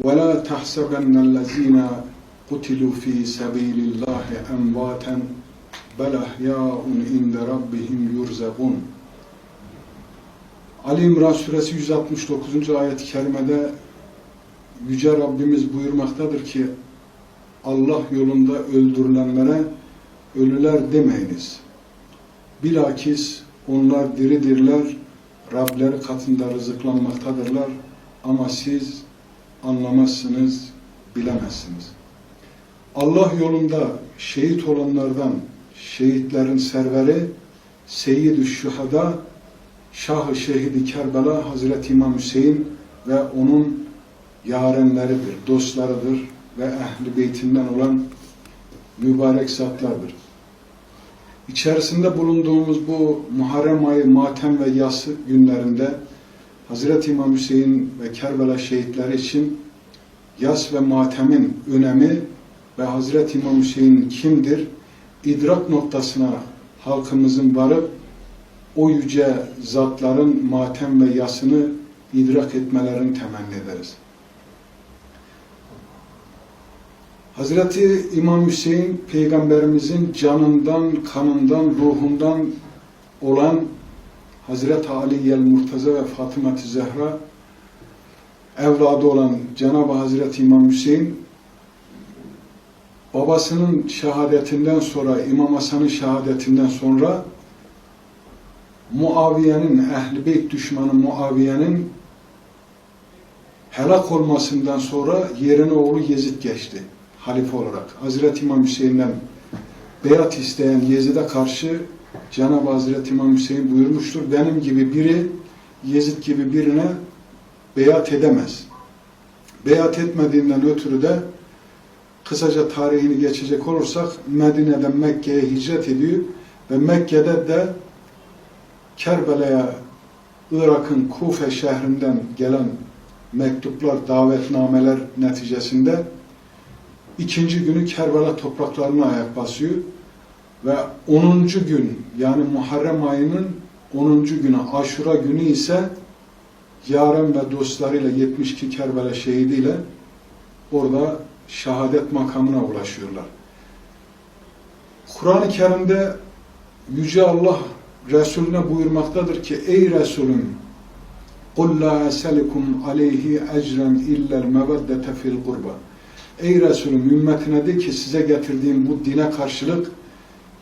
وَلَا تَحْسَبَنَّ الَّذ۪ينَ قُتِلُوا ف۪ي سَب۪يلِ اللّٰهِ اَمْوَاتًا بَلْ اَحْيَاءٌ اِنْدَ رَبِّهِمْ يُرْزَقُونَ Ali İmran suresi 169. ayet-i kerimede Yüce Rabbimiz buyurmaktadır ki Allah yolunda öldürülenlere ölüler demeyiniz. Bilakis onlar diridirler, Rableri katında rızıklanmaktadırlar ama siz anlamazsınız, bilemezsiniz. Allah yolunda şehit olanlardan şehitlerin serveri Seyyid-i Şuhada Şah-ı Şehidi Kerbela Hazreti İmam Hüseyin ve onun yarenleridir, dostlarıdır ve ehli beytinden olan mübarek zatlardır. İçerisinde bulunduğumuz bu Muharrem ayı matem ve yası günlerinde Hazreti İmam Hüseyin ve Kerbela şehitleri için yas ve matemin önemi ve Hazreti İmam Hüseyin kimdir? idrak noktasına halkımızın varıp o yüce zatların matem ve yasını idrak etmelerini temenni ederiz. Hazreti İmam Hüseyin peygamberimizin canından, kanından, ruhundan olan Hazreti Ali Yel Murtaza ve Fatıma Zehra evladı olan Cenab-ı Hazreti İmam Hüseyin babasının şehadetinden sonra İmam Hasan'ın şehadetinden sonra Muaviye'nin, Ehl-i Beyt düşmanı Muaviye'nin helak olmasından sonra yerine oğlu Yezid geçti halife olarak. Hazreti İmam Hüseyin'den beyat isteyen Yezid'e karşı Cenab-ı Hazreti İmam Hüseyin buyurmuştur. Benim gibi biri Yezid gibi birine beyat edemez. Beyat etmediğinden ötürü de kısaca tarihini geçecek olursak Medine'den Mekke'ye hicret ediyor ve Mekke'de de Kerbela'ya Irak'ın Kufe şehrinden gelen mektuplar, davetnameler neticesinde ikinci günü Kerbela topraklarına ayak basıyor ve 10. gün yani Muharrem ayının 10. günü Aşura günü ise yaren ve dostlarıyla 72 Kerbela şehidiyle orada şehadet makamına ulaşıyorlar. Kur'an-ı Kerim'de Yüce Allah Resulüne buyurmaktadır ki ey Resulüm قُلْ لَا أَسَلِكُمْ عَلَيْهِ اَجْرًا اِلَّا الْمَوَدَّةَ فِي الْقُرْبَ Ey Resulüm ümmetine de ki size getirdiğim bu dine karşılık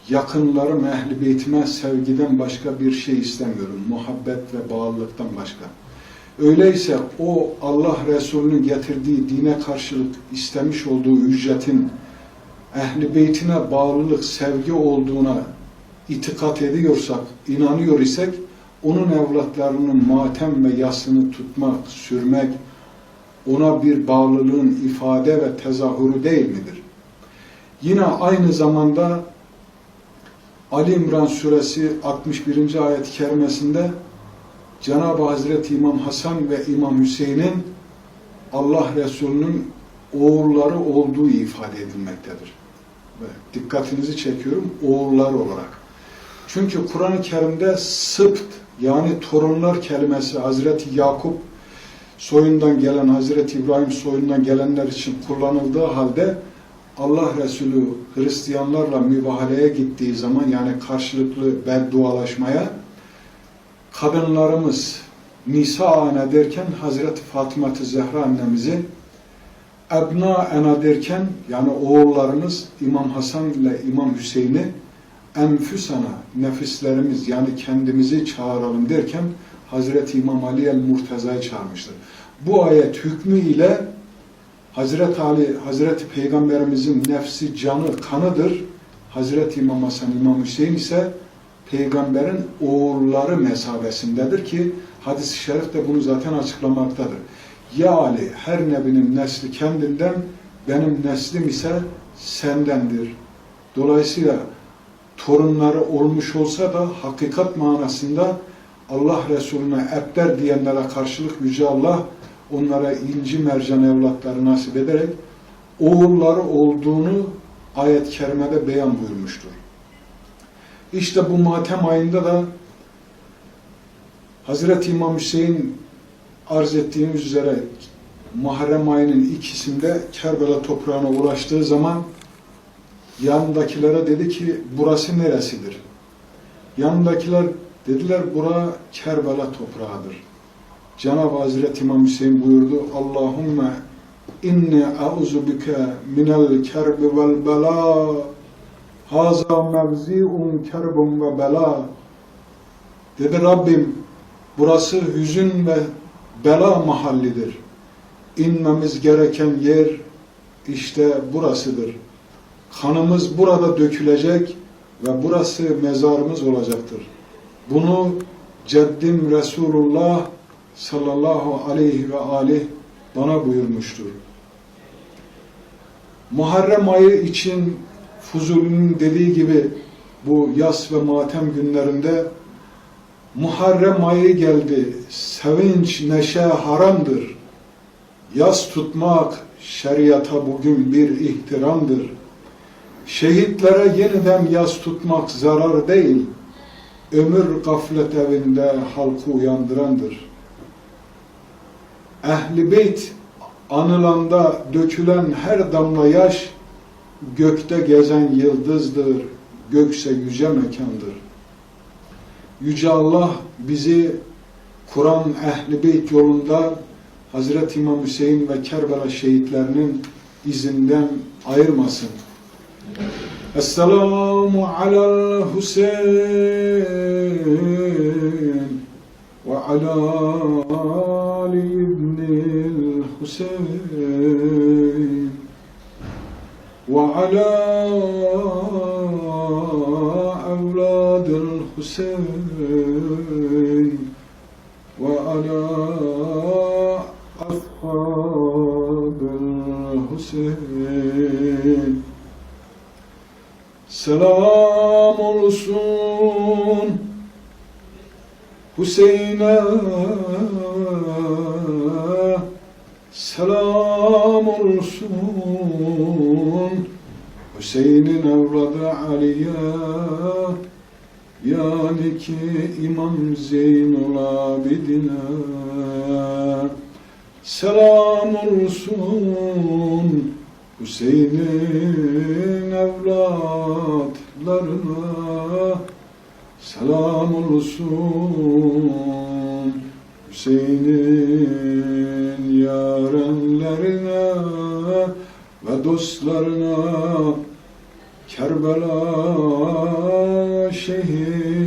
yakınlarım ehli sevgiden başka bir şey istemiyorum. Muhabbet ve bağlılıktan başka. Öyleyse o Allah Resulü'nün getirdiği dine karşılık istemiş olduğu ücretin ehli beytine bağlılık, sevgi olduğuna itikat ediyorsak, inanıyor isek, onun evlatlarının matem ve yasını tutmak, sürmek, ona bir bağlılığın ifade ve tezahürü değil midir? Yine aynı zamanda Ali İmran suresi 61. ayet-i kerimesinde Cenab-ı Hazreti İmam Hasan ve İmam Hüseyin'in Allah Resulü'nün oğulları olduğu ifade edilmektedir. Ve dikkatinizi çekiyorum oğulları olarak. Çünkü Kur'an-ı Kerim'de sıpt yani torunlar kelimesi Hazreti Yakup soyundan gelen Hazreti İbrahim soyundan gelenler için kullanıldığı halde Allah Resulü Hristiyanlarla mübahaleye gittiği zaman yani karşılıklı beddualaşmaya kadınlarımız Nisa ana derken Hazreti Fatıma Zehra annemizi Ebna ena derken yani oğullarımız İmam Hasan ile İmam Hüseyin'i enfüsana nefislerimiz yani kendimizi çağıralım derken Hazreti İmam Ali el Murteza'yı çağırmıştır. Bu ayet hükmü ile Hazreti Ali, Hazreti Peygamberimizin nefsi, canı, kanıdır. Hazreti İmam Hasan, İmam Hüseyin ise peygamberin oğulları mesabesindedir ki hadis-i şerif de bunu zaten açıklamaktadır. Ya Ali her nebinin nesli kendinden, benim neslim ise sendendir. Dolayısıyla torunları olmuş olsa da hakikat manasında Allah Resulüne ebder diyenlere karşılık Yüce Allah onlara inci mercan evlatları nasip ederek oğulları olduğunu ayet-i kerimede beyan buyurmuştur. İşte bu matem ayında da Hazreti İmam Hüseyin arz ettiğimiz üzere Muharrem ayının ikisinde Kerbela toprağına ulaştığı zaman yanındakilere dedi ki burası neresidir? Yanındakiler dediler bura Kerbela toprağıdır. Cenab-ı Hazreti İmam Hüseyin buyurdu Allahümme inni auzu bike minel kerbi vel bela haza mevzi'un kerbun ve bela dedi Rabbim burası hüzün ve bela mahallidir. İnmemiz gereken yer işte burasıdır. Kanımız burada dökülecek ve burası mezarımız olacaktır. Bunu ceddim Resulullah sallallahu aleyhi ve aleyh bana buyurmuştur. Muharrem ayı için Fuzuli'nin dediği gibi bu yas ve matem günlerinde Muharrem ayı geldi, sevinç, neşe haramdır. Yas tutmak şeriata bugün bir ihtiramdır. Şehitlere yeniden yas tutmak zarar değil, ömür gaflet evinde halkı uyandırandır. Ehli beyt anılanda dökülen her damla yaş, gökte gezen yıldızdır, gökse yüce mekandır. Yüce Allah bizi Kur'an ehli beyt yolunda Hazreti İmam Hüseyin ve Kerbela şehitlerinin izinden ayırmasın. Esselamu alel Hüseyin ve ala Ali ve ala evladil Hüseyin ve ala ashabil Hüseyin. Selam olsun Hüseyin'e Selam olsun. Hüseyin'in evladı Ali'ye Yani ki İmam Zeynul Abidine. Selam olsun Hüseyin'in evlatlarına. Selam olsun Hüseyin'in yarenlerine ve dostlarına Kerbela şehitlerine